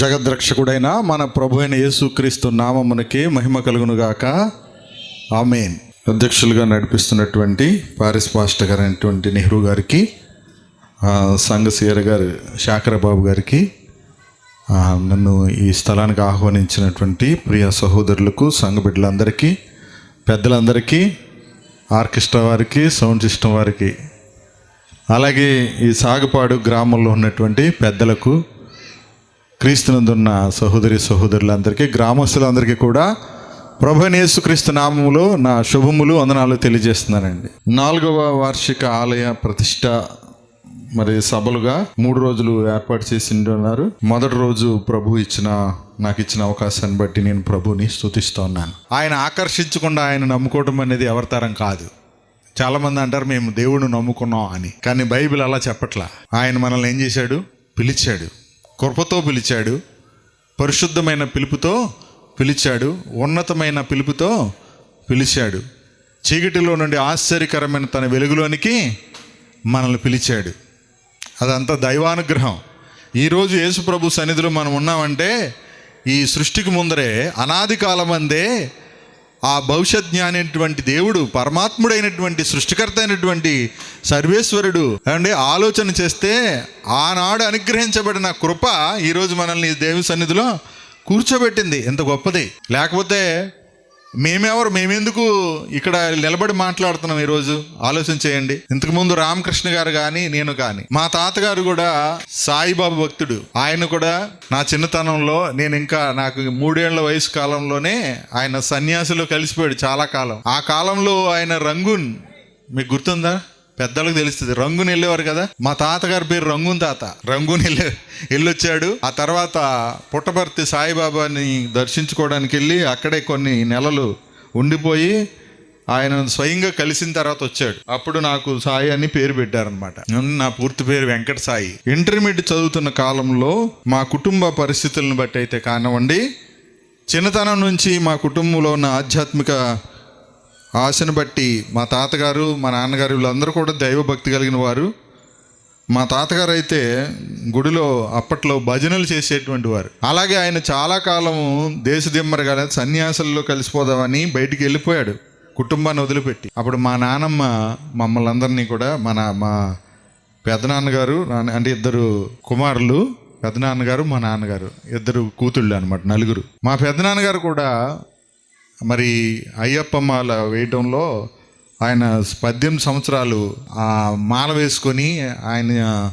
జగద్రక్షకుడైన మన ప్రభు అయిన యేసుక్రీస్తు నామమునకే మహిమ కలుగును గాక ఆమెన్. అధ్యక్షులుగా నడిపిస్తున్నటువంటి పారిస్ మాస్టర్ గారు అయినటువంటి నెహ్రూ గారికి సంఘసీర సంఘ సీఆర్ గారు శాఖరబాబు గారికి నన్ను ఈ స్థలానికి ఆహ్వానించినటువంటి ప్రియ సహోదరులకు సంఘ బిడ్డలందరికీ పెద్దలందరికీ ఆర్కెస్ట్రా వారికి సౌండ్ సిస్టమ్ వారికి అలాగే ఈ సాగుపాడు గ్రామంలో ఉన్నటువంటి పెద్దలకు క్రీస్తునందున్న సహోదరి సహోదరులందరికీ గ్రామస్తులందరికీ కూడా ప్రభు యేసుక్రీస్తు నామములో నా శుభములు వందనాలు తెలియజేస్తున్నానండి. నాలుగవ వార్షిక ఆలయ ప్రతిష్ట మరి సభలుగా మూడు రోజులు ఏర్పాటు చేసి ఉన్నారు మొదటి రోజు ప్రభు ఇచ్చిన నాకు ఇచ్చిన అవకాశాన్ని బట్టి నేను ప్రభుని స్థుతిస్తూ ఉన్నాను. ఆయన ఆకర్షించకుండా ఆయన నమ్ముకోవడం అనేది ఎవరి తరం కాదు. చాలామంది అంటారు మేము దేవుడు నమ్ముకున్నాం అని. కానీ బైబిల్ అలా చెప్పట్లా. ఆయన మనల్ని ఏం చేశాడు? పిలిచాడు. కృపతో పిలిచాడు. పరిశుద్ధమైన పిలుపుతో పిలిచాడు. ఉన్నతమైన పిలుపుతో పిలిచాడు. చీకటిలో నుండి ఆశ్చర్యకరమైన తన వెలుగులోనికి మనల్ని పిలిచాడు. అదంతా దైవానుగ్రహం. ఈరోజు యేసుప్రభు సన్నిధిలో మనం ఉన్నామంటే ఈ సృష్టికి ముందరే అనాది కాలమందే ఆ భవిష్యత్ జ్ఞాని అయినటువంటి దేవుడు పరమాత్ముడైనటువంటి సృష్టికర్త అయినటువంటి సర్వేశ్వరుడు అంటే ఆలోచన చేస్తే ఆనాడు అనుగ్రహించబడిన కృప ఈరోజు మనల్ని దేవి సన్నిధిలో కూర్చోబెట్టింది. ఎంత గొప్పది. లేకపోతే మేమెవరు? మేమెందుకు ఇక్కడ నిలబడి మాట్లాడుతున్నాం ఈరోజు? ఆలోచన చేయండి. ఇంతకుముందు రామకృష్ణ గారు కానీ నేను కానీ మా తాతగారు కూడా సాయిబాబా భక్తుడు. ఆయన కూడా నా చిన్నతనంలో నేను ఇంకా నాకు మూడేళ్ళ వయసు కాలంలోనే ఆయన సన్యాసిలో కలిసిపోయాడు చాలా కాలం. ఆ కాలంలో ఆయన రంగున్ మీకు గుర్తుందా? పెద్దలకు తెలుస్తుంది. రంగుని వెళ్ళేవారు కదా? మా తాతగారి పేరు రంగున్ తాత. రంగుని వెళ్ళి వెళ్ళొచ్చాడు. ఆ తర్వాత పుట్టపర్తి సాయిబాబాని దర్శించుకోవడానికి వెళ్ళి అక్కడే కొన్ని నెలలు ఉండిపోయి ఆయన స్వయంగా కలిసిన తర్వాత వచ్చాడు. అప్పుడు నాకు సాయి అని పేరు పెట్టారనమాట. నా పూర్తి పేరు వెంకట సాయి. ఇంటర్మీడియట్ చదువుతున్న కాలంలో మా కుటుంబ పరిస్థితులను బట్టి అయితే కానివ్వండి చిన్నతనం నుంచి మా కుటుంబంలో ఉన్న ఆధ్యాత్మిక ఆశను బట్టి మా తాతగారు మా నాన్నగారు వీళ్ళందరూ కూడా దైవభక్తి కలిగిన వారు. మా తాతగారు అయితే గుడిలో అప్పట్లో భజనలు చేసేటువంటి వారు. అలాగే ఆయన చాలా కాలం దేశదిమ్మరగా సన్యాసుల్లో కలిసిపోదామని బయటికి వెళ్ళిపోయాడు కుటుంబాన్ని వదిలిపెట్టి. అప్పుడు మా నానమ్మ మమ్మల్ని అందరినీ కూడా మన మా పెదనాన్నగారు అంటే ఇద్దరు కుమారులు పెదనాన్నగారు మా నాన్నగారు ఇద్దరు కూతుళ్ళు అనమాట నలుగురు. మా పెదనాన్నగారు కూడా మరి అయ్యప్ప మాల వేయటంలో ఆయన పద్దెనిమిది సంవత్సరాలు ఆ మాల వేసుకొని ఆయన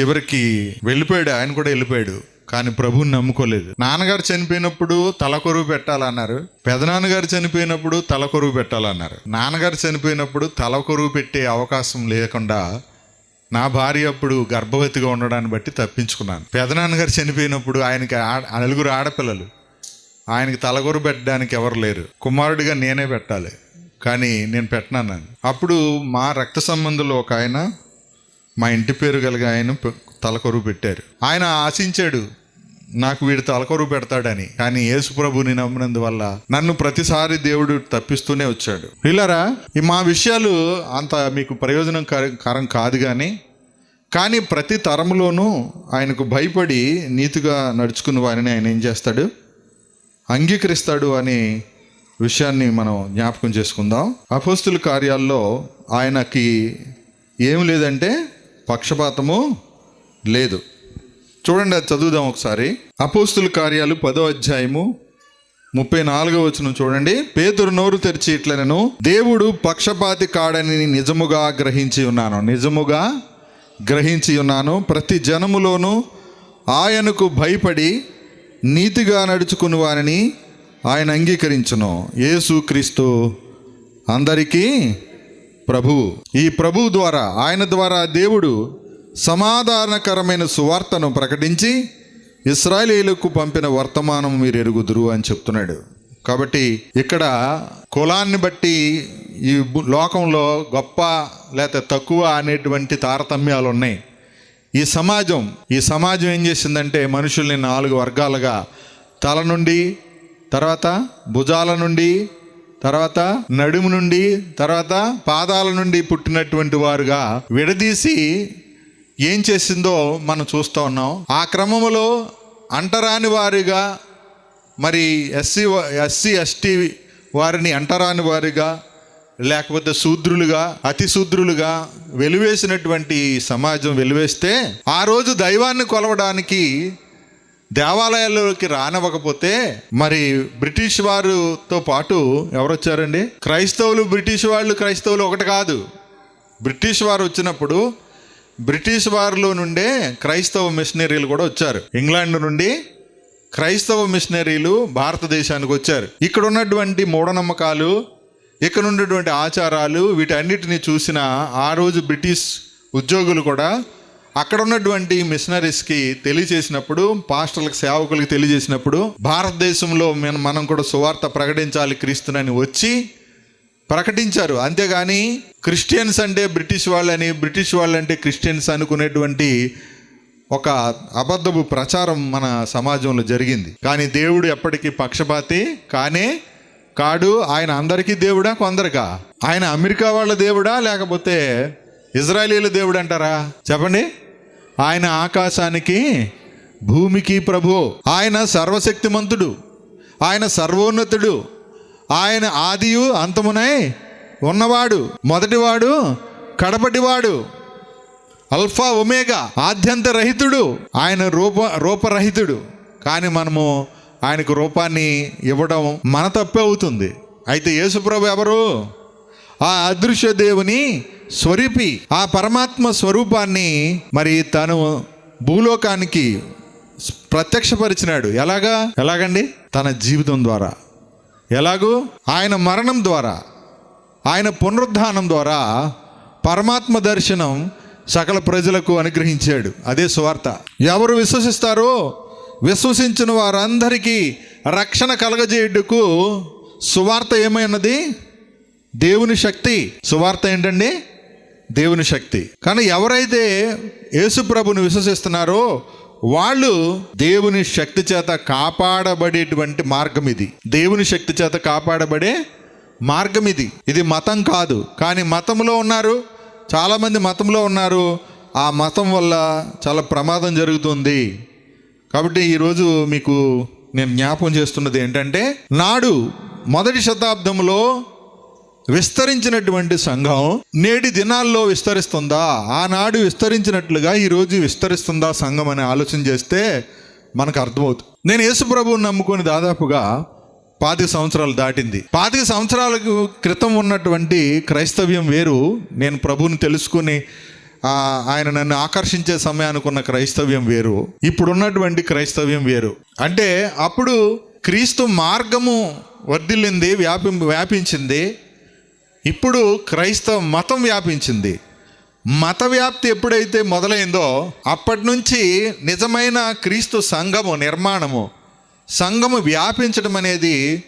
చివరికి వెళ్ళిపోయాడు ఆయన కూడా వెళ్ళిపోయాడు. కానీ ప్రభువుని నమ్ముకోలేదు. నాన్నగారు చనిపోయినప్పుడు తలకొరువు పెట్టాలన్నారు. పెదనాన్నగారు చనిపోయినప్పుడు తలకొరువు పెట్టాలన్నారు. నాన్నగారు చనిపోయినప్పుడు తలకొరువు పెట్టే అవకాశం లేకుండా నా భార్య అప్పుడు గర్భవతిగా ఉండడాన్ని బట్టి తప్పించుకున్నాను. పెదనాన్నగారు చనిపోయినప్పుడు ఆయనకి ఆడ- నలుగురు ఆడపిల్లలు. ఆయనకి తలగొరు పెట్టడానికి ఎవరు లేరు. కుమారుడిగా నేనే పెట్టాలి. కానీ నేను పెట్టినాను అప్పుడు మా రక్త సంబంధులు ఒక ఆయన మా ఇంటి పేరు కలిగి ఆయన పె- తలకొరువు పెట్టారు. ఆయన ఆశించాడు నాకు వీడు తలకొరువు పెడతాడని. కానీ యేసు ప్రభుని నమ్మినందువల్ల నన్ను ప్రతిసారి దేవుడు తప్పిస్తూనే వచ్చాడు. ఇలారా ఈ మా విషయాలు అంత మీకు ప్రయోజనం కరం కాదు కానీ కానీ ప్రతి తరంలోనూ ఆయనకు భయపడి నీతిగా నడుచుకున్న వారిని ఆయన ఏం చేస్తాడు? అంగీకరిస్తాడు అనే విషయాన్ని మనం జ్ఞాపకం చేసుకుందాం. అపోస్తుల కార్యాల్లో ఆయనకి ఏం లేదంటే పక్షపాతము లేదు. చూడండి అది చదువుదాం ఒకసారి. అపోస్తుల కార్యాలు పదో అధ్యాయము ముప్పై నాలుగో వచ్చిన చూడండి. పేతురు నోరు తెరిచి ఇట్లనను దేవుడు పక్షపాతి కాడని నిజముగా గ్రహించి ఉన్నాను. నిజముగా గ్రహించి ఉన్నాను. ప్రతి జనములోనూ ఆయనకు భయపడి నీతిగా నడుచుకుని వారిని ఆయన అంగీకరించును. యేసు క్రీస్తు అందరికీ ప్రభువు. ఈ ప్రభువు ద్వారా ఆయన ద్వారా దేవుడు సమాధానకరమైన సువార్తను ప్రకటించి ఇస్రాయేలీలకు పంపిన వర్తమానం మీరు ఎరుగుదురు అని చెప్తున్నాడు. కాబట్టి ఇక్కడ కులాన్ని బట్టి ఈ లోకంలో గొప్ప లేకపోతే తక్కువ అనేటువంటి తారతమ్యాలు ఉన్నాయి. ఈ సమాజం ఈ సమాజం ఏం చేసిందంటే మనుషుల్ని నాలుగు వర్గాలుగా తల నుండి తర్వాత భుజాల నుండి తర్వాత నడుము నుండి తర్వాత పాదాల నుండి పుట్టినటువంటి వారుగా విడదీసి ఏం చేసిందో మనం చూస్తూ ఉన్నాం. ఆ క్రమంలో అంటరాని వారిగా మరి ఎస్సీ ఎస్సీ ఎస్టీ వారిని అంటరాని వారిగా లేకపోతే శూద్రులుగా అతి శూద్రులుగా వెలివేసినటువంటి సమాజం వెలివేస్తే ఆ రోజు దైవాన్ని కొలవడానికి దేవాలయాల్లోకి రానివ్వకపోతే మరి బ్రిటిష్ వారితో పాటు ఎవరు వచ్చారండి క్రైస్తవులు బ్రిటిష్ వాళ్ళు క్రైస్తవులు ఒకటి కాదు. బ్రిటిష్ వారు వచ్చినప్పుడు బ్రిటిష్ వారిలో నుండే క్రైస్తవ మిషనరీలు కూడా వచ్చారు. ఇంగ్లాండ్ నుండి క్రైస్తవ మిషనరీలు భారతదేశానికి వచ్చారు. ఇక్కడ ఉన్నటువంటి మూఢనమ్మకాలు ఇక్కడ ఉన్నటువంటి ఆచారాలు వీటన్నిటిని చూసిన ఆ రోజు బ్రిటిష్ ఉద్యోగులు కూడా అక్కడ ఉన్నటువంటి మిషనరీస్కి తెలియజేసినప్పుడు పాస్టర్లకు సేవకులకు తెలియజేసినప్పుడు భారతదేశంలో మనం మనం కూడా సువార్త ప్రకటించాలి క్రీస్తునని వచ్చి ప్రకటించారు. అంతేగాని క్రిస్టియన్స్ అంటే బ్రిటిష్ వాళ్ళని బ్రిటిష్ వాళ్ళంటే క్రిస్టియన్స్ అనుకునేటువంటి ఒక అబద్ధపు ప్రచారం మన సమాజంలో జరిగింది. కానీ దేవుడు ఎప్పటికీ పక్షపాతి కానే కాడు ఆయన అందరికీ దేవుడా కొందరికా? ఆయన అమెరికా వాళ్ళ దేవుడా లేకపోతే ఇజ్రాయేలీల దేవుడు అంటారా? చెప్పండి. ఆయన ఆకాశానికి భూమికి ప్రభు ఆయన సర్వశక్తిమంతుడు. ఆయన సర్వోన్నతుడు. ఆయన ఆదియు అంతమునై ఉన్నవాడు. మొదటివాడు కడపటివాడు. అల్ఫా ఒమేగా ఆద్యంత రహితుడు ఆయన రూప రూపరహితుడు. కానీ మనము ఆయనకు రూపాన్ని ఇవ్వడం మన తప్పే అవుతుంది. అయితే యేసుప్రభు ఎవరు? ఆ అదృశ్య దేవుని స్వరూపి ఆ పరమాత్మ స్వరూపాన్ని మరి తను భూలోకానికి ప్రత్యక్షపరిచినాడు. ఎలాగా? ఎలాగండి? తన జీవితం ద్వారా. ఎలాగూ? ఆయన మరణం ద్వారా. ఆయన పునరుద్ధానం ద్వారా పరమాత్మ దర్శనం సకల ప్రజలకు అనుగ్రహించాడు. అదే సువార్త. ఎవరు విశ్వసిస్తారో విశ్వసించిన వారందరికీ రక్షణ కలగజేయుటకు సువార్త ఏమైనది దేవుని శక్తి. సువార్త ఏంటండి? దేవుని శక్తి. కానీ ఎవరైతే యేసుప్రభుని విశ్వసిస్తున్నారో వాళ్ళు దేవుని శక్తి చేత కాపాడబడేటువంటి మార్గం ఇది. దేవుని శక్తి చేత కాపాడబడే మార్గం ఇది. ఇది మతం కాదు. కానీ మతంలో ఉన్నారు. చాలామంది మతంలో ఉన్నారు. ఆ మతం వల్ల చాలా ప్రమాదం జరుగుతుంది. కాబట్టి ఈరోజు మీకు నేను జ్ఞాపకం చేస్తున్నది ఏంటంటే నాడు మొదటి శతాబ్దంలో విస్తరించినటువంటి సంఘం నేటి దినాల్లో విస్తరిస్తుందా? ఆనాడు విస్తరించినట్లుగా ఈరోజు విస్తరిస్తుందా సంఘం అని ఆలోచన చేస్తే మనకు అర్థమవుతుంది. నేను యేసుప్రభువుని నమ్ముకొని దాదాపుగా పాతిక సంవత్సరాలు దాటింది. పాతిక సంవత్సరాలకు క్రితం ఉన్నటువంటి క్రైస్తవ్యం వేరు. నేను ప్రభువుని తెలుసుకుని ఆయన నన్ను ఆకర్షించే సమయానికి ఉన్న క్రైస్తవ్యం వేరు. ఇప్పుడున్నటువంటి క్రైస్తవ్యం వేరు. అంటే అప్పుడు క్రీస్తు మార్గము వర్ధిల్లింది వ్యాపి వ్యాపించింది. ఇప్పుడు క్రైస్తవ మతం వ్యాపించింది. మత వ్యాప్తి ఎప్పుడైతే మొదలైందో అప్పటి నుంచి నిజమైన క్రీస్తు సంఘము నిర్మాణము సంఘము వ్యాపించడం అనేది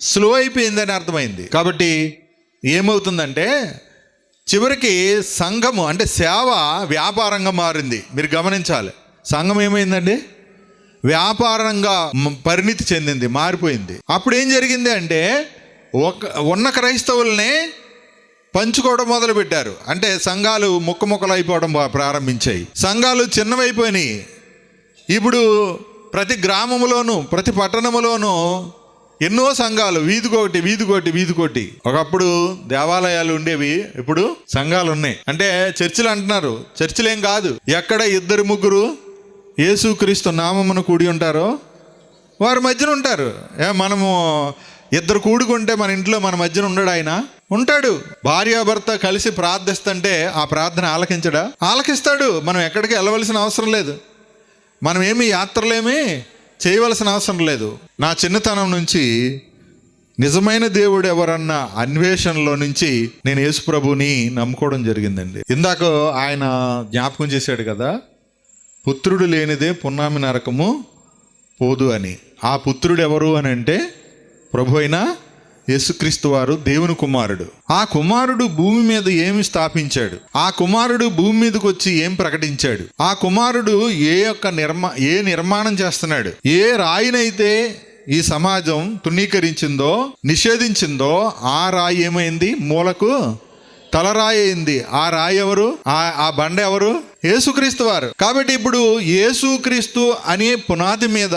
స్లో అయిపోయిందని అర్థమైంది. కాబట్టి ఏమవుతుందంటే చివరికి సంఘము అంటే సేవ వ్యాపారంగా మారింది. మీరు గమనించాలి. సంఘం ఏమైందండి? వ్యాపారంగా పరిణితి చెందింది మారిపోయింది. అప్పుడు ఏం జరిగింది అంటే ఒక ఉన్న క్రైస్తవుల్ని పంచుకోవడం మొదలు పెట్టారు అంటే సంఘాలు ముక్క ముక్కలు అయిపోవడం ప్రారంభించాయి. సంఘాలు చిన్నవైపోయినాయి. ఇప్పుడు ప్రతి గ్రామంలోనూ ప్రతి పట్టణంలోనూ ఎన్నో సంఘాలు వీధికోటి వీధికోటి వీధికోటి ఒకప్పుడు దేవాలయాలు ఉండేవి ఇప్పుడు సంఘాలు ఉన్నాయి. అంటే చర్చిలు అంటున్నారు. చర్చిలేం కాదు. ఎక్కడ ఇద్దరు ముగ్గురు యేసుక్రీస్తు నామమును కూడి ఉంటారో వారి మధ్యన ఉంటారు. ఏ మనము ఇద్దరు కూడుకుంటే మన ఇంట్లో మన మధ్యన ఉండడు ఆయన. ఉంటాడు. భార్యాభర్త కలిసి ప్రార్థిస్తుంటే ఆ ప్రార్థన ఆలకించడా? ఆలకిస్తాడు. మనం ఎక్కడికి వెళ్ళవలసిన అవసరం లేదు. మనం ఏమి యాత్రలేమి? చేయవలసిన అవసరం లేదు. నా చిన్నతనం నుంచి నిజమైన దేవుడు ఎవరన్న అన్వేషణలో నుంచి నేను యేసుప్రభుని నమ్ముకోవడం జరిగిందండి. ఇందాక ఆయన జ్ఞాపకం చేశాడు కదా పుత్రుడు లేనిదే పున్నామి నరకము పోదు అని. ఆ పుత్రుడు ఎవరు అని అంటే ప్రభు అయినా యేసుక్రీస్తు వారు దేవుని కుమారుడు. ఆ కుమారుడు భూమి మీద ఏమి స్థాపించాడు? ఆ కుమారుడు భూమి మీదకి వచ్చి ఏం ప్రకటించాడు? ఆ కుమారుడు ఏ యొక్క నిర్మా ఏ నిర్మాణం చేస్తున్నాడు? ఏ రాయినైతే ఈ సమాజం తుణీకరించిందో నిషేధించిందో ఆ రాయి ఏమైంది? మూలకు తలరాయి అయింది. ఆ రాయి ఎవరు? ఆ ఆ బండ ఎవరు? యేసుక్రీస్తు వారు. కాబట్టి ఇప్పుడు యేసుక్రీస్తు అనే పునాది మీద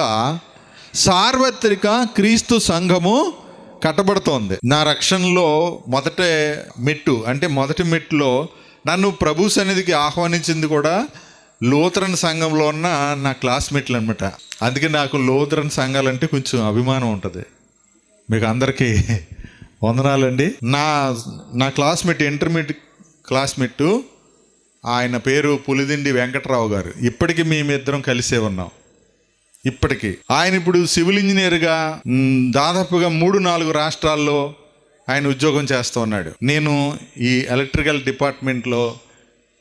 సార్వత్రిక క్రీస్తు సంఘము కట్టబడుతోంది. నా రక్షణలో మొదట మెట్టు అంటే మొదటి మెట్టులో నన్ను ప్రభు సన్నిధికి ఆహ్వానించింది కూడా లోతరన్ సంఘంలో ఉన్న నా క్లాస్మేట్లు అనమాట అందుకే నాకు లోతరన్ సంఘాలంటే కొంచెం అభిమానం ఉంటుంది. మీకు అందరికీ వందనాలండి. నా నా క్లాస్మేట్ ఇంటర్మీడియట్ క్లాస్మేట్ ఆయన పేరు పులిదిండి వెంకట్రావు గారు. ఇప్పటికీ మేమిద్దరం కలిసే ఉన్నాం. ఇప్పటికీ. ఆయన ఇప్పుడు సివిల్ ఇంజనీర్గా దాదాపుగా మూడు నాలుగు రాష్ట్రాల్లో ఆయన ఉద్యోగం చేస్తూ ఉన్నాడు. నేను ఈ ఎలక్ట్రికల్ డిపార్ట్మెంట్లో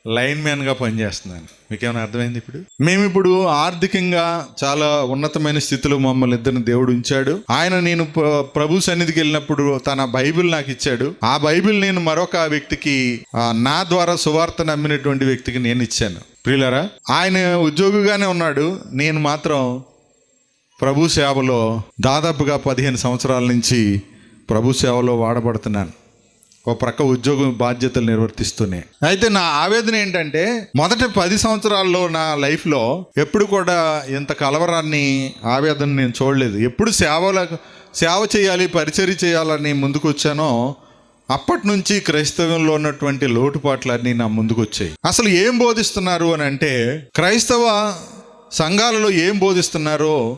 లైన్ మ్యాన్గా పనిచేస్తున్నాను. మీకేమైనా అర్థమైంది ఇప్పుడు? మేము ఇప్పుడు ఆర్థికంగా చాలా ఉన్నతమైన స్థితిలో మమ్మల్ని ఇద్దరిని దేవుడు ఉంచాడు. ఆయన నేను ప్రభు సన్నిధికి వెళ్ళినప్పుడు తన బైబిల్ నాకు ఇచ్చాడు. ఆ బైబిల్ నేను మరొక వ్యక్తికి నా ద్వారా సువార్త నమ్మినటువంటి వ్యక్తికి నేను ఇచ్చాను. ప్రియులరా ఆయన ఉద్యోగిగానే ఉన్నాడు. నేను మాత్రం ప్రభు సేవలో దాదాపుగా పదిహేను సంవత్సరాల నుంచి ప్రభు సేవలో వాడబడుతున్నాను. ఒక ప్రక్క ఉద్యోగం బాధ్యతలు నిర్వర్తిస్తూనే. అయితే నా ఆవేదన ఏంటంటే మొదటి పది సంవత్సరాల్లో నా లైఫ్లో ఎప్పుడు కూడా ఇంత కలవరాన్ని ఆవేదన నేను చూడలేదు. ఎప్పుడు సేవలకు సేవ చేయాలి పరిచర్య చేయాలని ముందుకు వచ్చానో అప్పటి నుంచి క్రైస్తవంలో ఉన్నటువంటి లోటుపాట్లన్నీ నా ముందుకు వచ్చాయి అసలు ఏం బోధిస్తున్నారు అని అంటే క్రైస్తవ సంఘాలలో ఏం బోధిస్తున్నారో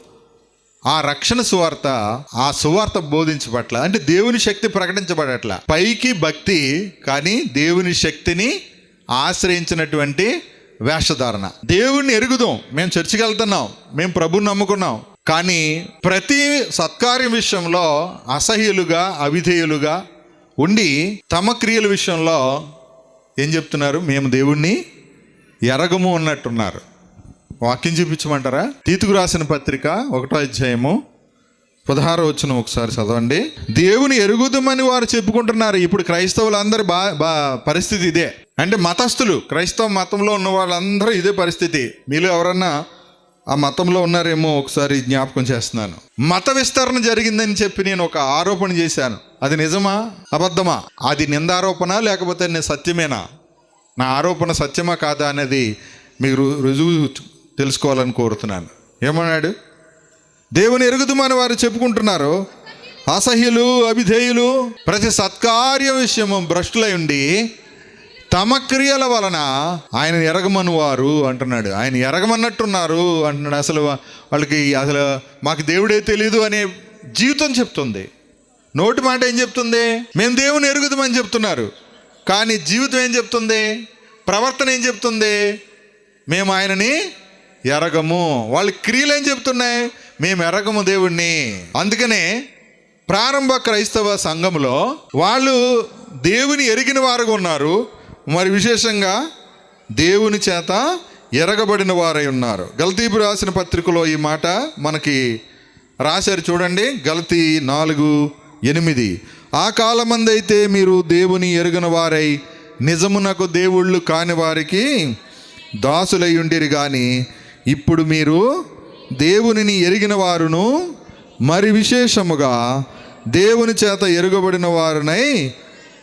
ఆ రక్షణ సువార్త ఆ సువార్త బోధించబట్ల అంటే దేవుని శక్తి ప్రకటించబడట్ల. పైకి భక్తి కానీ దేవుని శక్తిని ఆశ్రయించినటువంటి వేషధారణ. దేవుణ్ణి ఎరుగుదాం. మేము చర్చికి వెళ్తున్నాం. మేము ప్రభుని నమ్ముకున్నాం. కానీ ప్రతి సత్కార్యం విషయంలో అసహ్యులుగా అవిధేయులుగా ఉండి తమ క్రియల విషయంలో ఏం చెప్తున్నారు? మేము దేవుణ్ణి ఎరగము అన్నట్టున్నారు. వాక్యం చూపించమంటారా? తీతుకు రాసిన పత్రిక ఒకటో అధ్యాయము పదహారో వచ్చిన ఒకసారి చదవండి. దేవుని ఎరుగుదమని వారు చెప్పుకుంటున్నారు. ఇప్పుడు క్రైస్తవులందరి బా బా పరిస్థితి ఇదే. అంటే మతస్థులు క్రైస్తవ మతంలో ఉన్న వాళ్ళందరూ ఇదే పరిస్థితి. మీలో ఎవరన్నా ఆ మతంలో ఉన్నారేమో ఒకసారి జ్ఞాపకం చేస్తున్నాను. మత విస్తరణ జరిగిందని చెప్పి నేను ఒక ఆరోపణ చేశాను. అది నిజమా? అబద్ధమా? అది నిందారోపణ లేకపోతే నేను సత్యమేనా? నా ఆరోపణ సత్యమా కాదా అనేది మీకు రుజువు తెలుసుకోవాలని కోరుతున్నాను. ఏమన్నాడు? దేవుని ఎరుగుదమని వారు చెప్పుకుంటున్నారు అసహ్యులు అభిధేయులు ప్రతి సత్కార్య విషయము భ్రష్టులై ఉండి తమ క్రియల వలన ఆయన ఎరగమని వారు అంటున్నాడు. ఆయన ఎరగమన్నట్టున్నారు అంటున్నాడు. అసలు వాళ్ళకి అసలు మాకు దేవుడే తెలియదు అనే జీవితం చెప్తుంది. నోటి మాట ఏం చెప్తుంది? మేము దేవుని ఎరుగుదామని చెప్తున్నారు. కానీ జీవితం ఏం చెప్తుంది? ప్రవర్తన ఏం చెప్తుంది? మేము ఆయనని ఎరగము. వాళ్ళ క్రియలు ఏం చెప్తున్నాయి మేము ఎరగము దేవుణ్ణి. అందుకనే ప్రారంభ క్రైస్తవ సంఘంలో వాళ్ళు దేవుని ఎరిగిన వారుగా ఉన్నారు. మరి విశేషంగా దేవుని చేత ఎరగబడిన వారై ఉన్నారు. గల్తీపు రాసిన పత్రికలో ఈ మాట మనకి రాశారు చూడండి. గలతీ నాలుగు ఎనిమిది. ఆ కాలమందైతే మీరు దేవుని ఎరుగని వారై నిజమునకు దేవుళ్ళు కాని వారికి దాసులై కానీ ఇప్పుడు మీరు దేవునిని ఎరిగిన వారును మరి విశేషముగా దేవుని చేత ఎరుగబడిన వారునై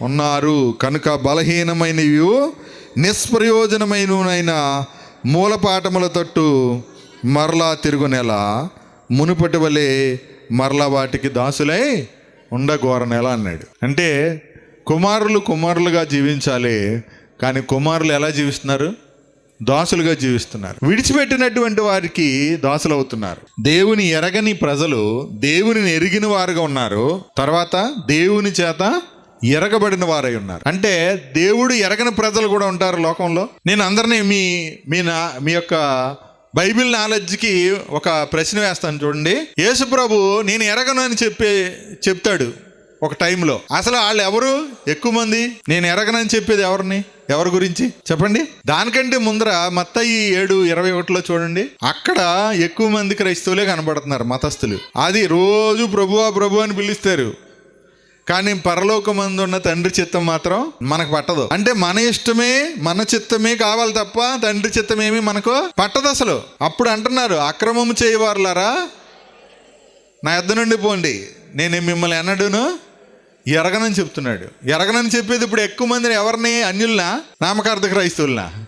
ఉన్నారు. కనుక బలహీనమైనవి నిష్ప్రయోజనమైన మూలపాఠముల తట్టు మరలా తిరుగునెల మునుపటి వలె మరలా వాటికి దాసులై ఉండగోరనెల అన్నాడు. అంటే కుమారులు కుమారులుగా జీవించాలి కానీ కుమారులు ఎలా జీవిస్తున్నారు? దాసులుగా జీవిస్తున్నారు. విడిచిపెట్టినటువంటి వారికి దాసులు అవుతున్నారు దేవుని ఎరగని ప్రజలు దేవుని ఎరిగిన వారుగా ఉన్నారు. తర్వాత దేవుని చేత ఎరగబడిన వారై ఉన్నారు. అంటే దేవుడు ఎరగని ప్రజలు కూడా ఉంటారు లోకంలో. నేను అందరినీ మీ మీ నా మీ యొక్క బైబిల్ నాలెడ్జ్కి ఒక ప్రశ్న వేస్తాను చూడండి. యేసు ప్రభు నేను ఎరగను అని చెప్పి చెప్తాడు ఒక టైంలో. అసలు వాళ్ళు ఎవరు? ఎక్కువ మంది. నేను ఎరగనని చెప్పేది ఎవరిని? ఎవరి గురించి? చెప్పండి. దానికంటే ముందర మత్తయి ఏడు ఇరవై ఒకటిలో చూడండి. అక్కడ ఎక్కువ మంది క్రైస్తవులే కనబడుతున్నారు మతస్థులు. అది రోజు ప్రభువా ప్రభు అని పిలుస్తారు. కానీ పరలోకమందు ఉన్న తండ్రి చిత్తం మాత్రం మనకు పట్టదు. అంటే మన ఇష్టమే మన చిత్తమే కావాలి తప్ప తండ్రి చిత్తం ఏమి మనకు పట్టదు అసలు. అప్పుడు అంటున్నారు అక్రమము చేయవారులారా? నా ఎద్ద నుండి పోండి. నేను మిమ్మల్ని ఎన్నడూను ఎరగనని చెప్తున్నాడు. ఎరగనని చెప్పేది ఇప్పుడు ఎక్కువ మందిని ఎవరిని? అన్యుల్నా? నామకార్థ క్రైస్తవులనా?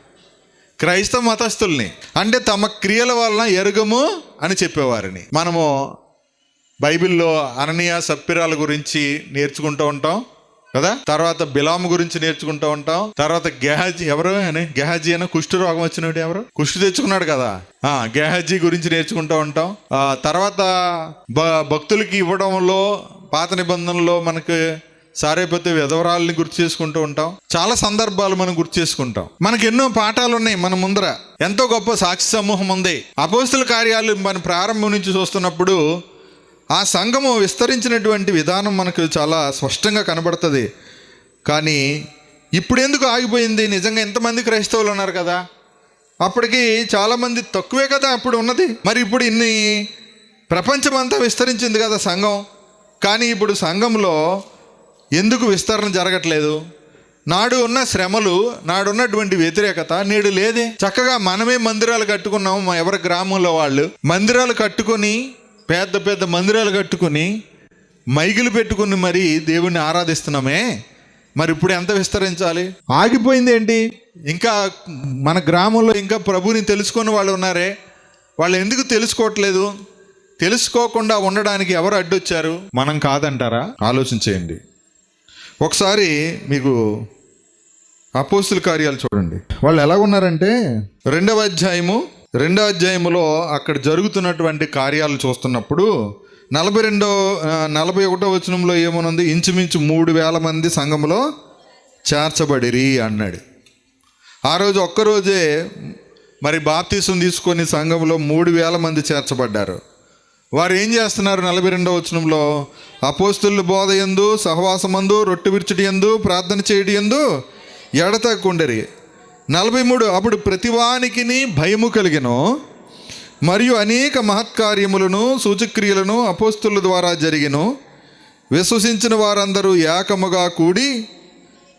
క్రైస్తవ మతస్థుల్ని. అంటే తమ క్రియల వలన ఎరుగము అని చెప్పేవారిని. మనము బైబిల్లో అననీయ సప్పిరాల గురించి నేర్చుకుంటూ ఉంటాం కదా? తర్వాత బిలాము గురించి నేర్చుకుంటూ ఉంటాం. తర్వాత గెహాజీ ఎవరు? అని గెహాజీ అని కుష్ఠ రోగం వచ్చినట్టు ఎవరు? కుష్టి తెచ్చుకున్నాడు కదా. ఆ గెహాజీ గురించి నేర్చుకుంటూ ఉంటాం. తర్వాత భ- భక్తులకి ఇవ్వడంలో పాత నిబంధనలో మనకి సారేపతి విధవరాలని గుర్తు చేసుకుంటూ ఉంటాం. చాలా సందర్భాలు మనం గుర్తు చేసుకుంటాం. మనకి ఎన్నో పాఠాలు ఉన్నాయి మన ముందర. ఎంతో గొప్ప సాక్షి సమూహం ఉంది. అపోస్తుల కార్యాలు మన ప్రారంభం నుంచి చూస్తున్నప్పుడు ఆ సంఘము విస్తరించినటువంటి విధానం మనకు చాలా స్పష్టంగా కనబడుతుంది. కానీ ఇప్పుడెందుకు ఆగిపోయింది? నిజంగా ఎంతమంది క్రైస్తవులు ఉన్నారు కదా. అప్పటికి చాలామంది తక్కువే కదా అప్పుడు ఉన్నది. మరి ఇప్పుడు ఇన్ని ప్రపంచమంతా విస్తరించింది కదా సంఘం. కానీ ఇప్పుడు సంఘంలో ఎందుకు విస్తరణ జరగట్లేదు? నాడు ఉన్న శ్రమలు నాడున్నటువంటి వ్యతిరేకత నేడు లేదే. చక్కగా మనమే మందిరాలు కట్టుకున్నాము మా ఎవరి గ్రామంలో వాళ్ళు. మందిరాలు కట్టుకొని పెద్ద పెద్ద మందిరాలు కట్టుకొని మైగులు పెట్టుకుని మరి దేవుణ్ణి ఆరాధిస్తున్నామే. మరి ఇప్పుడు ఎంత విస్తరించాలి? ఆగిపోయింది ఏంటి? ఇంకా మన గ్రామంలో ఇంకా ప్రభుని తెలుసుకొని వాళ్ళు ఉన్నారే. వాళ్ళు ఎందుకు తెలుసుకోవట్లేదు? తెలుసుకోకుండా ఉండడానికి ఎవరు అడ్డొచ్చారు? మనం కాదంటారా? ఆలోచించేయండి. ఒకసారి మీకు అపోస్తుల కార్యాలు చూడండి. వాళ్ళు ఎలా ఉన్నారంటే రెండవ అధ్యాయము రెండవ అధ్యాయములో అక్కడ జరుగుతున్నటువంటి కార్యాలు చూస్తున్నప్పుడు నలభై రెండో నలభై ఒకటో వచనంలో ఏమనుంది? ఇంచుమించు మూడు వేల మంది సంఘములో చేర్చబడిరి అన్నాడు. ఆ రోజు ఒక్కరోజే మరి బాప్తీసం తీసుకొని సంఘంలో మూడు వేల మంది చేర్చబడ్డారు. వారు ఏం చేస్తున్నారు నలభై రెండవ వచనంలో? అపోస్తులు బోధ ఎందు సహవాసమందు రొట్టె విరుచుటి ఎందు ప్రార్థన చేయడి ఎందు ఎడతకుండరి నలభై మూడు అప్పుడు ప్రతివానికిని భయము కలిగను మరియు అనేక మహత్కార్యములను సూచక్రియలను అపోస్తుల ద్వారా జరిగిన. విశ్వసించిన వారందరూ ఏకముగా కూడి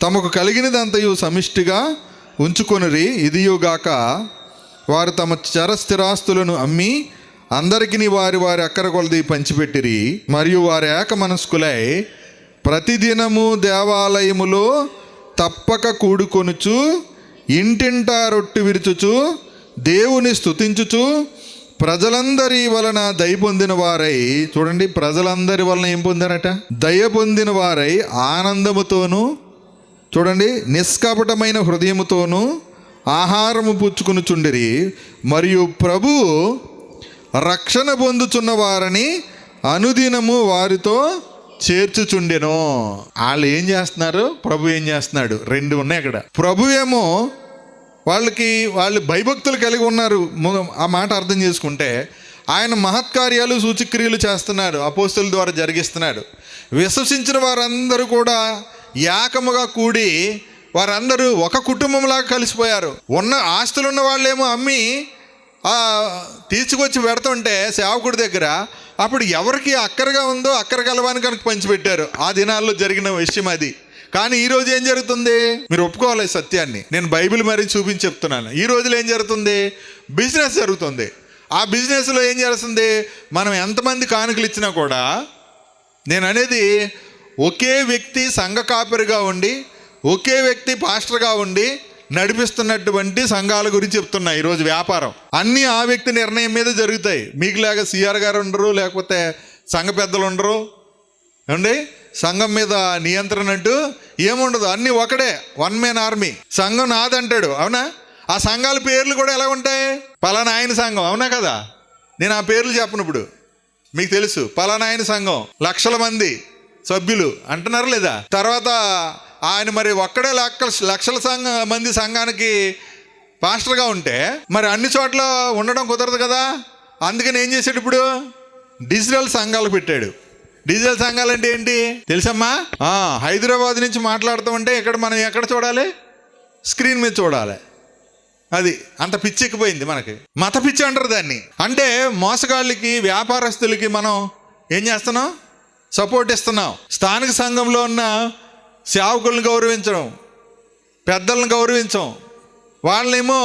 తమకు కలిగినదంతయు సమిష్టిగా ఉంచుకొనిరి ఇదియుగాక వారు తమ చరస్థిరాస్తులను అమ్మి అందరికిని వారి వారి అక్కర కొలది పంచిపెట్టిరి మరియు వారి ఏక మనస్కులై ప్రతిదినము దేవాలయములో తప్పక కూడుకొనుచు ఇంటింటా రొట్టి విరుచుచు దేవుని స్తుతించుచు ప్రజలందరి వలన దయ పొందిన వారై చూడండి ప్రజలందరి వలన ఏం పొందారట? దయ పొందిన వారై ఆనందముతోనూ చూడండి నిష్కపటమైన హృదయముతోనూ ఆహారము పుచ్చుకుని చుండిరి మరియు ప్రభు రక్షణ పొందుచున్న వారిని అనుదినము వారితో చేర్చుచుండెను. వాళ్ళు ఏం చేస్తున్నారు? ప్రభు ఏం చేస్తున్నాడు? రెండు ఉన్నాయి అక్కడ. ప్రభు ఏమో వాళ్ళకి వాళ్ళు భయభక్తులు కలిగి ఉన్నారు. ఆ మాట అర్థం చేసుకుంటే ఆయన మహత్కార్యాలు సూచక్రియలు చేస్తున్నాడు. అపోస్తుల ద్వారా జరిగిస్తున్నాడు. విశ్వసించిన వారందరూ కూడా ఏకముగా కూడి వారందరూ ఒక కుటుంబంలాగా కలిసిపోయారు. ఉన్న ఆస్తులు ఉన్న వాళ్ళేమో అమ్మి తీసుకొచ్చి పెడుతుంటే సేవకుడి దగ్గర అప్పుడు ఎవరికి అక్కరగా ఉందో అక్కర కలవాని కనుక పంచిపెట్టారు. ఆ దినాల్లో జరిగిన విషయం అది. కానీ ఈ రోజు ఏం జరుగుతుంది? మీరు ఒప్పుకోవాలి సత్యాన్ని. నేను బైబిల్ మరీ చూపించి చెప్తున్నాను. ఈ రోజులో ఏం జరుగుతుంది? బిజినెస్ జరుగుతుంది. ఆ బిజినెస్లో ఏం జరుగుతుంది మనం ఎంతమంది కానుకలు ఇచ్చినా కూడా నేను అనేది ఒకే వ్యక్తి సంఘ కాపరిగా ఉండి ఒకే వ్యక్తి పాస్టర్గా ఉండి నడిపిస్తున్నటువంటి సంఘాల గురించి చెప్తున్నాయి ఈరోజు వ్యాపారం. అన్నీ ఆ వ్యక్తి నిర్ణయం మీద జరుగుతాయి. మీకు లేక సిఆర్ గారు ఉండరు లేకపోతే సంఘ పెద్దలు ఉండరు. ఏమండి? సంఘం మీద నియంత్రణ అంటూ ఏముండదు. అన్నీ ఒకడే వన్ మ్యాన్ ఆర్మీ. సంఘం నాదంటాడు అవునా? ఆ సంఘాల పేర్లు కూడా ఎలా ఉంటాయి? పలానా ఆయన సంఘం అవునా కదా? నేను ఆ పేర్లు చెప్పను ఇప్పుడు. మీకు తెలుసు పలానా ఆయన సంఘం లక్షల మంది సభ్యులు అంటున్నారు లేదా? తర్వాత ఆయన మరి ఒక్కడే లక్ష లక్షల సంఘ మంది సంఘానికి పాస్టర్గా ఉంటే మరి అన్ని చోట్ల ఉండడం కుదరదు కదా? అందుకని ఏం చేశాడు ఇప్పుడు? డిజిటల్ సంఘాలు పెట్టాడు. డిజిటల్ సంఘాలు అంటే ఏంటి? తెలుసమ్మా? హైదరాబాద్ నుంచి మాట్లాడుతామంటే ఇక్కడ మనం ఎక్కడ చూడాలి? స్క్రీన్ మీద చూడాలి. అది అంత పిచ్చి ఎక్కిపోయింది మనకి. మత పిచ్చి అంటారు దాన్ని. అంటే మోసగాళ్ళకి వ్యాపారస్తులకి మనం ఏం చేస్తున్నాం? సపోర్ట్ ఇస్తున్నాం. స్థానిక సంఘంలో ఉన్న సేవకులను గౌరవించడం పెద్దలను గౌరవించడం. వాళ్ళేమో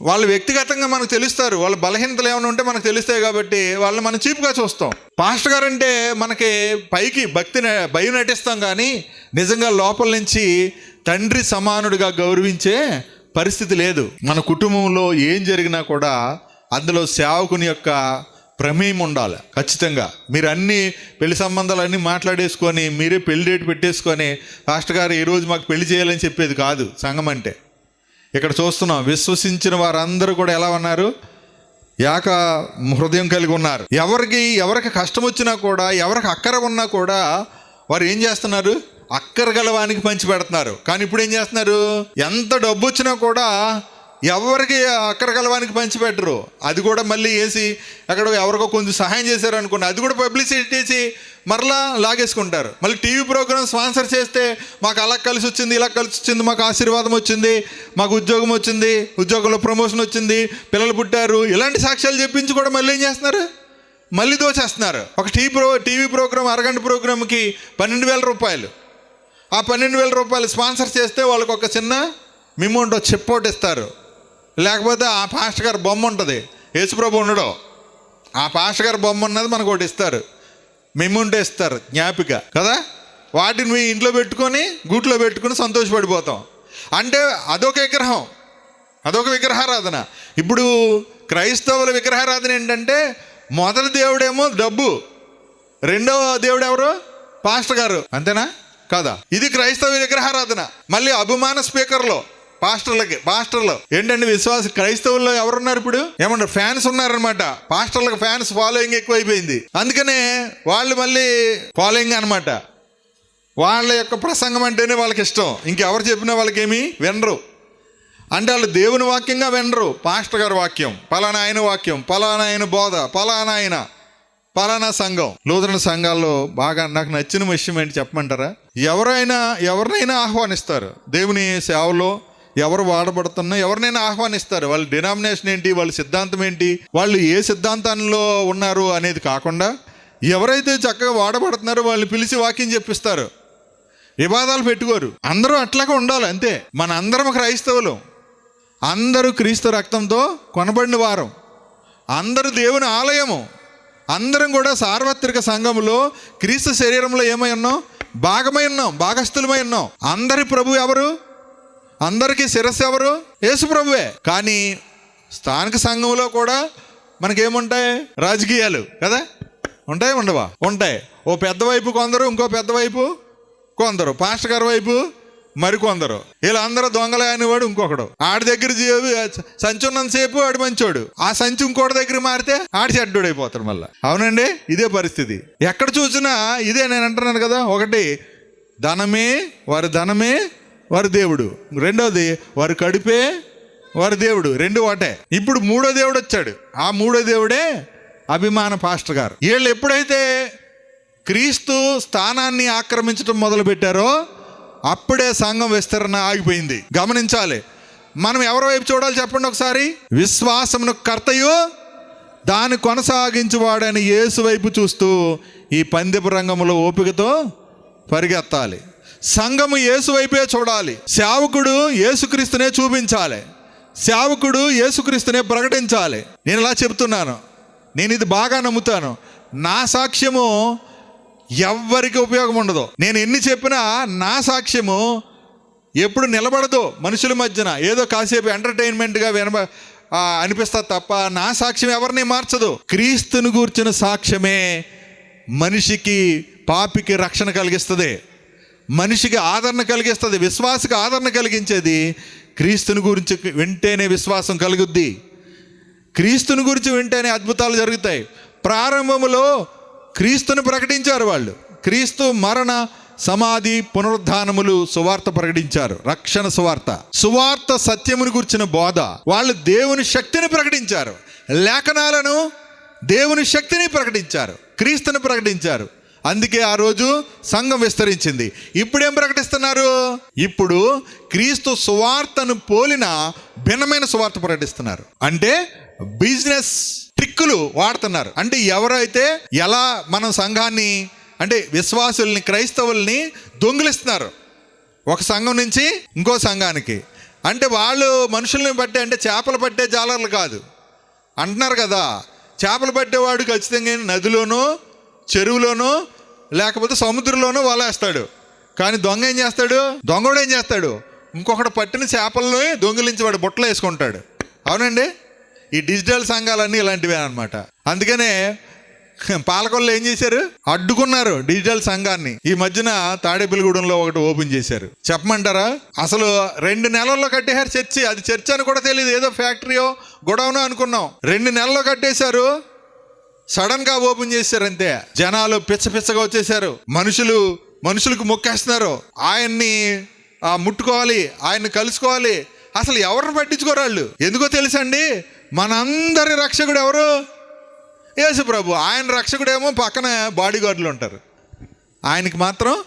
వాళ్ళు వ్యక్తిగతంగా మనకు తెలుస్తారు. వాళ్ళ బలహీనతలు ఏమైనా ఉంటే మనకు తెలుస్తాయి కాబట్టి వాళ్ళని మనం చీప్గా చూస్తాం. పాస్టర్ గారు అంటే మనకి పైకి భక్తి భయం నటిస్తాం కానీ నిజంగా లోపల నుంచి తండ్రి సమానుడిగా గౌరవించే పరిస్థితి లేదు. మన కుటుంబంలో ఏం జరిగినా కూడా అందులో సేవకుని యొక్క ప్రమేయం ఉండాలి ఖచ్చితంగా. మీరు అన్ని పెళ్ళి సంబంధాలు అన్నీ మాట్లాడేసుకొని మీరే పెళ్ళి డేట్ పెట్టేసుకొని రాష్ట్ర గారు ఈరోజు మాకు పెళ్ళి చేయాలని చెప్పేది కాదు సంఘం అంటే. ఇక్కడ చూస్తున్నాం విశ్వసించిన వారందరూ కూడా ఎలా ఉన్నారు? యాక హృదయం కలిగి ఉన్నారు. ఎవరికి ఎవరికి కష్టం వచ్చినా కూడా ఎవరికి అక్కర ఉన్నా కూడా వారు ఏం చేస్తున్నారు? అక్కర గలవానికి పంచి పెడుతున్నారు. కానీ ఇప్పుడు ఏం చేస్తున్నారు? ఎంత డబ్బు వచ్చినా కూడా ఎవరికి అక్కర కలవానికి పంచిపెట్టరు అది కూడా మళ్ళీ వేసి అక్కడ ఎవరికో కొంచెం సహాయం చేశారు అనుకోండి అది కూడా పబ్లిసిటీ చేసి మరలా లాగేసుకుంటారు. మళ్ళీ టీవీ ప్రోగ్రామ్ స్పాన్సర్ చేస్తే మాకు అలా కలిసి వచ్చింది ఇలా కలిసి వచ్చింది మాకు ఆశీర్వాదం వచ్చింది మాకు ఉద్యోగం వచ్చింది ఉద్యోగంలో ప్రమోషన్ వచ్చింది పిల్లలు పుట్టారు ఇలాంటి సాక్ష్యాలు చెప్పించి కూడా మళ్ళీ ఏం చేస్తున్నారు? మళ్ళీ దోచేస్తున్నారు. ఒక టీవీ ప్రో టీవీ ప్రోగ్రామ్ అరగంట ప్రోగ్రామ్కి పన్నెండు వేల రూపాయలు. ఆ పన్నెండు వేల రూపాయలు స్పాన్సర్ చేస్తే వాళ్ళకి ఒక చిన్న మిమౌంట్ చిప్పోట్ ఇస్తారు లేకపోతే ఆ పాస్టర్ గారి బొమ్మ ఉంటుంది. యేసుప్రభు ఉండడు. ఆ పాస్టర్ గారి బొమ్మ ఉన్నది మనకు ఒకటి ఇస్తారు. మెమ్ముంటే ఇస్తారు జ్ఞాపిక. కదా? వాటిని మీ ఇంట్లో పెట్టుకొని గూట్లో పెట్టుకొని సంతోషపడిపోతాం. అంటే అదొక విగ్రహం. అదొక విగ్రహారాధన. ఇప్పుడు క్రైస్తవుల విగ్రహారాధన ఏంటంటే మొదటి దేవుడేమో డబ్బు. రెండవ దేవుడు ఎవరు? పాస్టర్ గారు. అంతేనా? కదా? ఇది క్రైస్తవ విగ్రహారాధన. మళ్ళీ అభిమాన స్పీకర్లో. పాస్టర్లకి పాస్టర్లు. ఏంటంటే విశ్వాస క్రైస్తవుల్లో ఎవరున్నారు ఇప్పుడు? ఏమంటారు ఫ్యాన్స్ ఉన్నారనమాట పాస్టర్లకు ఫ్యాన్స్ ఫాలోయింగ్ ఎక్కువైపోయింది. అందుకనే వాళ్ళు మళ్ళీ ఫాలోయింగ్ అనమాట వాళ్ళ యొక్క ప్రసంగం అంటేనే వాళ్ళకి ఇష్టం. ఇంకెవరు చెప్పినా వాళ్ళకి ఏమీ వినరు. అంటే వాళ్ళు దేవుని వాక్యంగా వినరు. పాస్టర్ గారి వాక్యం పలానా ఆయన వాక్యం పలానా ఆయన బోధ పలానా ఆయన పలానా సంఘం. లూదరణ సంఘాల్లో బాగా నాకు నచ్చిన విషయం ఏంటి చెప్పమంటారా? ఎవరైనా ఎవరినైనా ఆహ్వానిస్తారు. దేవుని సేవలో ఎవరు వాడబడుతున్నా ఎవరినైనా ఆహ్వానిస్తారు. వాళ్ళ డినామినేషన్ ఏంటి? వాళ్ళ సిద్ధాంతం ఏంటి? వాళ్ళు ఏ సిద్ధాంతంలో ఉన్నారు అనేది కాకుండా ఎవరైతే చక్కగా వాడబడుతున్నారో వాళ్ళని పిలిచి వాక్యం చెప్పిస్తారు. వివాదాలు పెట్టుకోరు. అందరూ అట్లాగే ఉండాలి అంతే. మన అందరం క్రైస్తవులు. అందరూ క్రీస్తు రక్తంతో కొనబడిన వారం. అందరూ దేవుని ఆలయము. అందరం కూడా సార్వత్రిక సంఘములో క్రీస్తు శరీరంలో ఏమై ఉన్నాం? భాగమై ఉన్నాం భాగస్థులమై ఉన్నాం. అందరి ప్రభు ఎవరు? అందరికీ శిరస్సు ఎవరు? యేసుప్రభువే కానీ స్థానిక సంఘంలో కూడా మనకేముంటాయి? రాజకీయాలు కదా? ఉంటాయి ఉండవా? ఉంటాయి. ఓ పెద్ద వైపు కొందరు ఇంకో పెద్ద వైపు కొందరు. పాస్టర్ గారి వైపు మరికొందరు వీళ్ళందరూ దొంగలే అనేవాడు ఇంకొకడు. ఆడి దగ్గర సంచి ఉన్నంతసేపు ఆడు మంచోడు. ఆ సంచి ఇంకోటి దగ్గర మారితే ఆడి చెడ్డోడు అయిపోతాడు మళ్ళీ. అవునండి? ఇదే పరిస్థితి. ఎక్కడ చూసినా ఇదే నేను అంటున్నాను కదా. ఒకటి ధనమే వారి ధనమే వారి దేవుడు. రెండోది వారు కడుపే వారి దేవుడు. రెండు ఒకటే ఇప్పుడు మూడో దేవుడు వచ్చాడు. ఆ మూడో దేవుడే అభిమాన పాస్టర్ గారు. వీళ్ళు ఎప్పుడైతే క్రీస్తు స్థానాన్ని ఆక్రమించడం మొదలుపెట్టారో అప్పుడే సంఘం విస్తరణ ఆగిపోయింది. గమనించాలి. మనం ఎవరి వైపు చూడాలి చెప్పండి ఒకసారి? విశ్వాసమును కర్తయు దాన్ని కొనసాగించువాడని యేసు వైపు చూస్తూ ఈ పందెపు రంగంలో ఓపికతో పరిగెత్తాలి. సంఘము యేసు వైపే చూడాలి. సేవకుడు యేసుక్రీస్తునే చూపించాలి. సేవకుడు యేసుక్రీస్తునే ప్రకటించాలి. నేను ఇలా చెప్తున్నాను. నేను ఇది బాగా నమ్ముతాను. నా సాక్ష్యము ఎవ్వరికి ఉపయోగం ఉండదు. నేను ఎన్ని చెప్పినా నా సాక్ష్యము ఎప్పుడు నిలబడదు మనుషుల మధ్యన. ఏదో కాసేపు ఎంటర్టైన్మెంట్గా వినబ అనిపిస్తా తప్ప నా సాక్ష్యం ఎవరిని మార్చదు. క్రీస్తుని గూర్చిన సాక్ష్యమే మనిషికి పాపికి రక్షణ కలిగిస్తుంది. మనిషికి ఆదరణ కలిగిస్తుంది విశ్వాసకి ఆదరణ కలిగించేది క్రీస్తుని గురించి వింటేనే విశ్వాసం కలుగుద్ది. క్రీస్తుని గురించి వింటేనే అద్భుతాలు జరుగుతాయి. ప్రారంభములో క్రీస్తుని ప్రకటించారు వాళ్ళు. క్రీస్తు మరణ సమాధి పునరుద్ధానములు సువార్త ప్రకటించారు. రక్షణ సువార్త. సువార్త సత్యముని గురించిన బోధ. వాళ్ళు దేవుని శక్తిని ప్రకటించారు. లేఖనాలను దేవుని శక్తిని ప్రకటించారు. క్రీస్తుని ప్రకటించారు. అందుకే ఆ రోజు సంఘం విస్తరించింది. ఇప్పుడేం ప్రకటిస్తున్నారు? ఇప్పుడు క్రీస్తు సువార్తను పోలిన భిన్నమైన సువార్త ప్రకటిస్తున్నారు. అంటే బిజినెస్ ట్రిక్కులు వాడుతున్నారు. అంటే ఎవరైతే ఎలా మనం సంఘాన్ని అంటే విశ్వాసుల్ని క్రైస్తవుల్ని దొంగిలిస్తున్నారు. ఒక సంఘం నుంచి ఇంకో సంఘానికి. అంటే వాళ్ళు మనుషుల్ని బట్టే అంటే చేపలు పట్టే జాలర్లు కాదు. అంటున్నారు కదా చేపలు పట్టేవాడు ఖచ్చితంగా నదిలోనూ చెరువులోనూ లేకపోతే సముద్రంలోనూ వలేస్తాడు. కానీ దొంగ ఏం చేస్తాడు? దొంగడు ఏం చేస్తాడు? ఇంకొకటి పట్టిన చేపలను దొంగిలించి వాడు బుట్టలు వేసుకుంటాడు. అవునండి? ఈ డిజిటల్ సంఘాలన్నీ ఇలాంటివే అనమాట అందుకనే పాలకొల్లు ఏం చేశారు? అడ్డుకున్నారు డిజిటల్ సంఘాన్ని. ఈ మధ్యన తాడేపల్లిగూడెంలో ఒకటి ఓపెన్ చేశారు. చెప్పమంటారా? అసలు రెండు నెలల్లో కట్టేశారు చర్చి. అది చర్చ్ అని కూడా తెలియదు ఏదో ఫ్యాక్టరీయో గొడవనో అనుకున్నాం. రెండు నెలల్లో కట్టేశారు. సడన్గా ఓపెన్ చేశారు అంతే. జనాలు పిచ్చ పిచ్చగా వచ్చేసారు మనుషులు మనుషులకు మొక్కేస్తున్నారు. ఆయన్ని ముట్టుకోవాలి ఆయన్ని కలుసుకోవాలి. అసలు ఎవరిని పట్టించుకోరు వాళ్ళు? ఎందుకో తెలుసండి? మనందరి రక్షకుడు ఎవరు? యేసు ప్రభు ఆయన రక్షకుడేమో పక్కన బాడీ గార్డులు ఉంటారు. ఆయనకి మాత్రం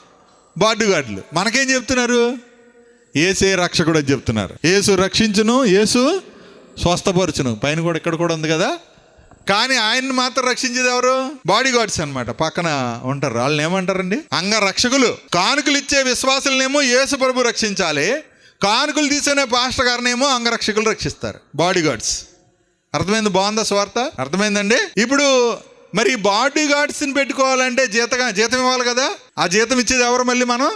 బాడీ గార్డులు మనకేం చెప్తున్నారు? ఏసే రక్షకుడు అని చెప్తున్నారు. యేసు రక్షించును యేసు స్వస్థపరచును. పైన కూడా ఇక్కడ కూడా ఉంది కదా? కానీ ఆయన్ని మాత్రం రక్షించేది ఎవరు? బాడీ గార్డ్స్ అనమాట పక్కన ఉంటారు. వాళ్ళని ఏమంటారండి? అంగ రక్షకులు కానుకలు ఇచ్చే విశ్వాసులనేమో యేసు ప్రభు రక్షించాలి. కానుకలు తీసుకునే పాస్టర్ గారినేమో అంగరక్షకులు రక్షిస్తారు. బాడీ గార్డ్స్ అర్థమైంది? బాగుందా స్వార్థ? అర్థమైందండి? ఇప్పుడు మరి బాడీ గార్డ్స్ని పెట్టుకోవాలంటే జీతగా జీతం ఇవ్వాలి కదా? ఆ జీతం ఇచ్చేది ఎవరు మళ్ళీ మనం?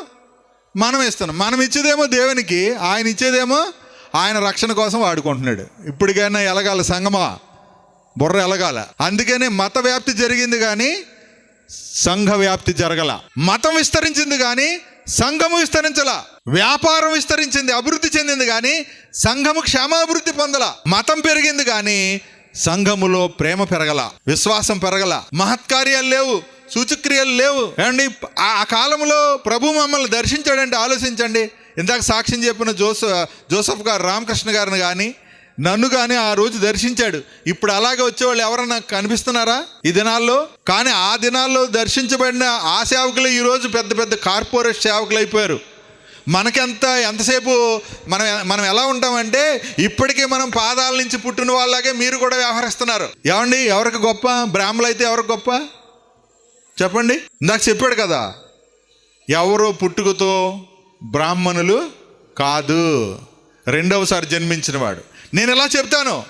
మనం ఇస్తున్నాం. మనం ఇచ్చేదేమో దేవునికి ఆయన ఇచ్చేదేమో ఆయన రక్షణ కోసం వాడుకుంటున్నాడు. ఇప్పటికైనా ఎలగాలి సంగమా? బుర్ర ఎలగాల. అందుకనే మత వ్యాప్తి జరిగింది కానీ సంఘ వ్యాప్తి జరగల. మతం విస్తరించింది కానీ సంఘము విస్తరించల. వ్యాపారం విస్తరించింది అభివృద్ధి చెందింది కానీ సంఘము క్షేమాభివృద్ధి పొందల. మతం పెరిగింది కానీ సంఘములో ప్రేమ పెరగల విశ్వాసం పెరగల. మహత్కార్యాలు లేవు సూచక్రియలు లేవు. ఏమండి ఆ కాలంలో ప్రభు మమ్మల్ని దర్శించాడంటే ఆలోచించండి. ఇందాక సాక్ష్యం చెప్పిన జోసఫ్ జోసఫ్ గారు రామకృష్ణ గారిని కానీ నన్ను కానీ ఆ రోజు దర్శించాడు. ఇప్పుడు అలాగే వచ్చేవాళ్ళు ఎవరన్నా కనిపిస్తున్నారా? ఈ దినాల్లో? కానీ ఆ దినాల్లో దర్శించబడిన ఆ సేవకులు ఈరోజు పెద్ద పెద్ద కార్పొరేట్ సేవకులు అయిపోయారు. మనకెంత ఎంతసేపు మనం మనం ఎలా ఉంటామంటే ఇప్పటికీ మనం పాదాల నుంచి పుట్టిన వాళ్ళలాగే మీరు కూడా వ్యవహరిస్తున్నారు. ఏమండి ఎవరికి గొప్ప? బ్రాహ్మలు అయితే ఎవరికి గొప్ప? చెప్పండి. ఇందాక చెప్పాడు కదా ఎవరో పుట్టుకతో బ్రాహ్మణులు కాదు. రెండవసారి జన్మించినవాడు. నేను ఎలా చెప్తాను?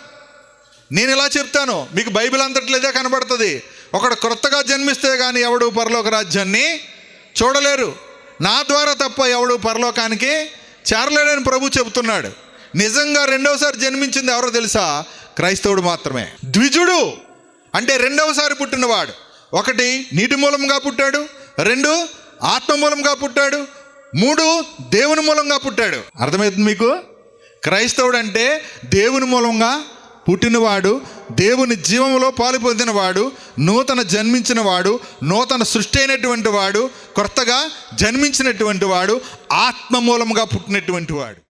నేను ఎలా చెప్తాను? మీకు బైబిల్ అంతట్లేదే కనబడుతుంది. ఒకడు క్రొత్తగా జన్మిస్తే కానీ ఎవడు పరలోక రాజ్యాన్ని చూడలేరు. నా ద్వారా తప్ప ఎవడు పరలోకానికి చేరలేడని ప్రభు చెబుతున్నాడు. నిజంగా రెండవసారి జన్మించింది ఎవరో తెలుసా? క్రైస్తవుడు మాత్రమే. ద్విజుడు అంటే రెండవసారి పుట్టినవాడు. ఒకటి నీటి మూలంగా పుట్టాడు. రెండు ఆత్మ మూలంగా పుట్టాడు. మూడు దేవుని మూలంగా పుట్టాడు. అర్థమవుతుంది మీకు? క్రైస్తవుడు అంటే దేవుని మూలంగా పుట్టినవాడు దేవుని జీవంలో పాలు పొందినవాడు నూతన జన్మించిన వాడు నూతన సృష్టి అయినటువంటి వాడు కొత్తగా జన్మించినటువంటి వాడు ఆత్మ మూలంగా పుట్టినటువంటి వాడు.